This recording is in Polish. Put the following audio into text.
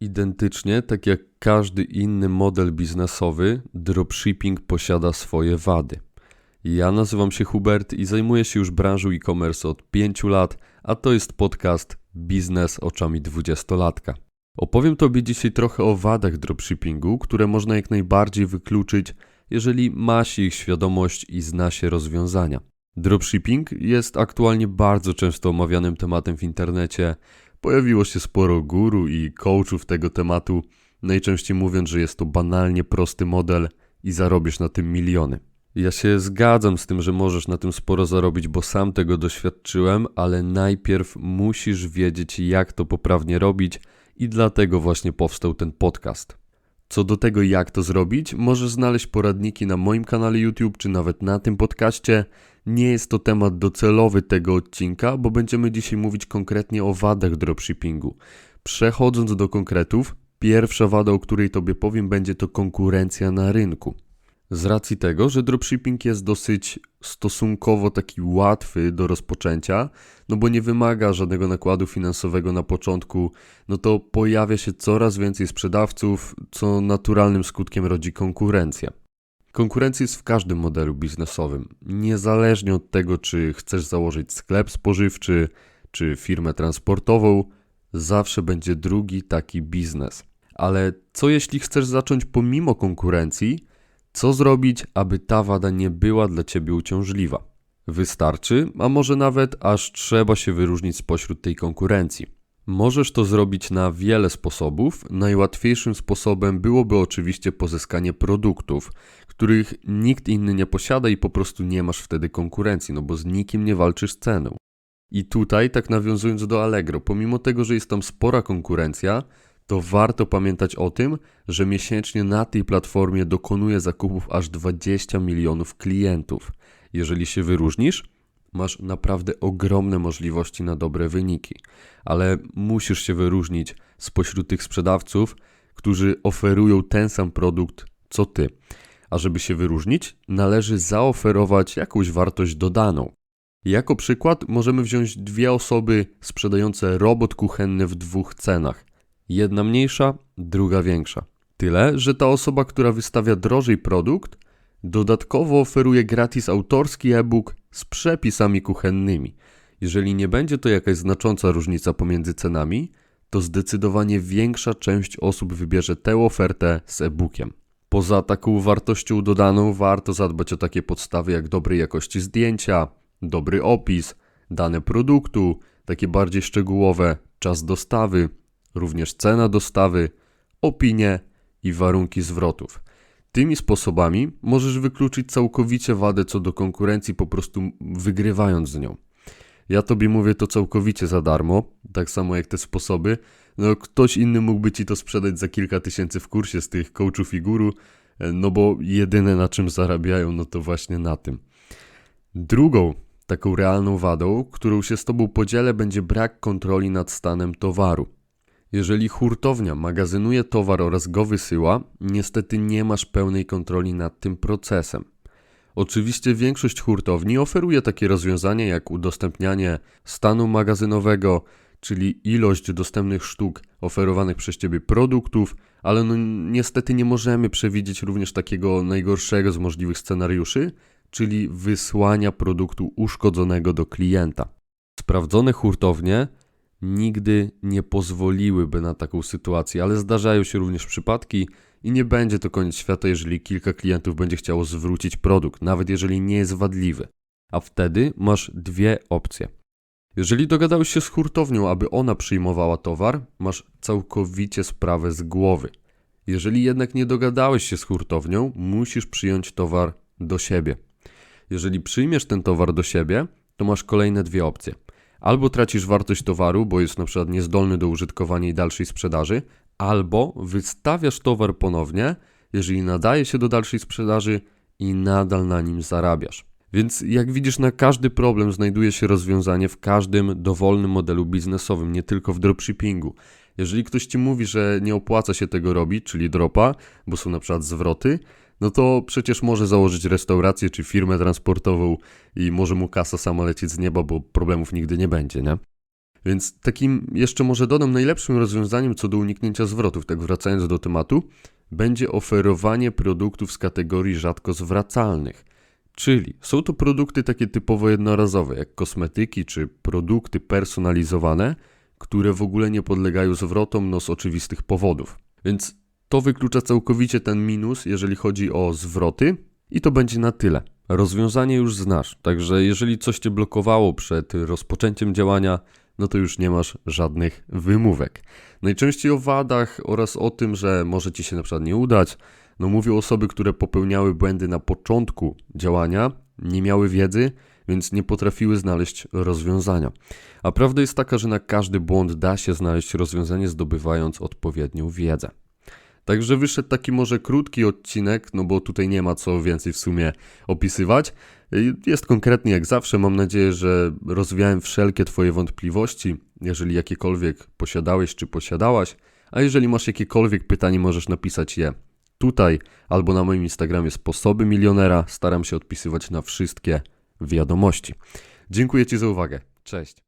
Identycznie, tak jak każdy inny model biznesowy, dropshipping posiada swoje wady. Ja nazywam się Hubert i zajmuję się już branżą e-commerce od 5 lat, a to jest podcast Biznes oczami 20-latka. Opowiem Tobie dzisiaj trochę o wadach dropshippingu, które można jak najbardziej wykluczyć, jeżeli ma się ich świadomość i zna się rozwiązania. Dropshipping jest aktualnie bardzo często omawianym tematem w internecie. Pojawiło się sporo guru i coachów tego tematu, najczęściej mówiąc, że jest to banalnie prosty model i zarobisz na tym miliony. Ja się zgadzam z tym, że możesz na tym sporo zarobić, bo sam tego doświadczyłem, ale najpierw musisz wiedzieć, jak to poprawnie robić, i dlatego właśnie powstał ten podcast. Co do tego, jak to zrobić, możesz znaleźć poradniki na moim kanale YouTube czy nawet na tym podcaście. Nie jest to temat docelowy tego odcinka, bo będziemy dzisiaj mówić konkretnie o wadach dropshippingu. Przechodząc do konkretów, pierwsza wada, o której Tobie powiem, będzie to konkurencja na rynku. Z racji tego, że dropshipping jest dosyć stosunkowo taki łatwy do rozpoczęcia, no bo nie wymaga żadnego nakładu finansowego na początku, no to pojawia się coraz więcej sprzedawców, co naturalnym skutkiem rodzi konkurencja. Konkurencja jest w każdym modelu biznesowym, niezależnie od tego, czy chcesz założyć sklep spożywczy, czy firmę transportową, zawsze będzie drugi taki biznes. Ale co jeśli chcesz zacząć pomimo konkurencji? Co zrobić, aby ta wada nie była dla ciebie uciążliwa? Wystarczy, a może nawet aż trzeba się wyróżnić spośród tej konkurencji. Możesz to zrobić na wiele sposobów. Najłatwiejszym sposobem byłoby oczywiście pozyskanie produktów, których nikt inny nie posiada i po prostu nie masz wtedy konkurencji, no bo z nikim nie walczysz ceną. I tutaj, tak nawiązując do Allegro, pomimo tego, że jest tam spora konkurencja, to warto pamiętać o tym, że miesięcznie na tej platformie dokonuje zakupów aż 20 milionów klientów. Jeżeli się wyróżnisz, masz naprawdę ogromne możliwości na dobre wyniki, ale musisz się wyróżnić spośród tych sprzedawców, którzy oferują ten sam produkt co ty. A żeby się wyróżnić, należy zaoferować jakąś wartość dodaną. Jako przykład możemy wziąć dwie osoby sprzedające robot kuchenny w dwóch cenach. Jedna mniejsza, druga większa. Tyle, że ta osoba, która wystawia drożej produkt, dodatkowo oferuje gratis autorski e-book z przepisami kuchennymi. Jeżeli nie będzie to jakaś znacząca różnica pomiędzy cenami, to zdecydowanie większa część osób wybierze tę ofertę z e-bookiem. Poza taką wartością dodaną warto zadbać o takie podstawy jak dobrej jakości zdjęcia, dobry opis, dane produktu, takie bardziej szczegółowe, czas dostawy, również cena dostawy, opinie i warunki zwrotów. Tymi sposobami możesz wykluczyć całkowicie wadę co do konkurencji, po prostu wygrywając z nią. Ja tobie mówię to całkowicie za darmo, tak samo jak te sposoby. No, ktoś inny mógłby ci to sprzedać za kilka tysięcy w kursie z tych coachów i guru, no bo jedyne na czym zarabiają, no to właśnie na tym. Drugą taką realną wadą, którą się z tobą podzielę, będzie brak kontroli nad stanem towaru. Jeżeli hurtownia magazynuje towar oraz go wysyła, niestety nie masz pełnej kontroli nad tym procesem. Oczywiście większość hurtowni oferuje takie rozwiązania jak udostępnianie stanu magazynowego, czyli ilość dostępnych sztuk oferowanych przez Ciebie produktów, ale no niestety nie możemy przewidzieć również takiego najgorszego z możliwych scenariuszy, czyli wysłania produktu uszkodzonego do klienta. Sprawdzone hurtownie nigdy nie pozwoliłyby na taką sytuację, ale zdarzają się również przypadki i nie będzie to koniec świata, jeżeli kilka klientów będzie chciało zwrócić produkt, nawet jeżeli nie jest wadliwy. A wtedy masz dwie opcje. Jeżeli dogadałeś się z hurtownią, aby ona przyjmowała towar, masz całkowicie sprawę z głowy. Jeżeli jednak nie dogadałeś się z hurtownią, musisz przyjąć towar do siebie. Jeżeli przyjmiesz ten towar do siebie, to masz kolejne dwie opcje. Albo tracisz wartość towaru, bo jest na przykład niezdolny do użytkowania i dalszej sprzedaży, albo wystawiasz towar ponownie, jeżeli nadaje się do dalszej sprzedaży i nadal na nim zarabiasz. Więc jak widzisz, na każdy problem znajduje się rozwiązanie w każdym dowolnym modelu biznesowym, nie tylko w dropshippingu. Jeżeli ktoś ci mówi, że nie opłaca się tego robić, czyli dropa, bo są na przykład zwroty, no to przecież może założyć restaurację czy firmę transportową i może mu kasa sama lecieć z nieba, bo problemów nigdy nie będzie, nie? Więc takim jeszcze może dodam najlepszym rozwiązaniem co do uniknięcia zwrotów, tak wracając do tematu, będzie oferowanie produktów z kategorii rzadko zwracalnych. Czyli są to produkty takie typowo jednorazowe, jak kosmetyki czy produkty personalizowane, które w ogóle nie podlegają zwrotom no z oczywistych powodów. Więc to wyklucza całkowicie ten minus, jeżeli chodzi o zwroty, i to będzie na tyle. Rozwiązanie już znasz, także jeżeli coś cię blokowało przed rozpoczęciem działania, no to już nie masz żadnych wymówek. Najczęściej o wadach oraz o tym, że może ci się na przykład nie udać, no mówią osoby, które popełniały błędy na początku działania, nie miały wiedzy, więc nie potrafiły znaleźć rozwiązania. A prawda jest taka, że na każdy błąd da się znaleźć rozwiązanie, zdobywając odpowiednią wiedzę. Także wyszedł taki może krótki odcinek, no bo tutaj nie ma co więcej w sumie opisywać. Jest konkretnie jak zawsze. Mam nadzieję, że rozwiałem wszelkie Twoje wątpliwości, jeżeli jakiekolwiek posiadałeś czy posiadałaś. A jeżeli masz jakiekolwiek pytanie, możesz napisać je tutaj albo na moim Instagramie Sposoby Milionera. Staram się odpisywać na wszystkie wiadomości. Dziękuję Ci za uwagę. Cześć.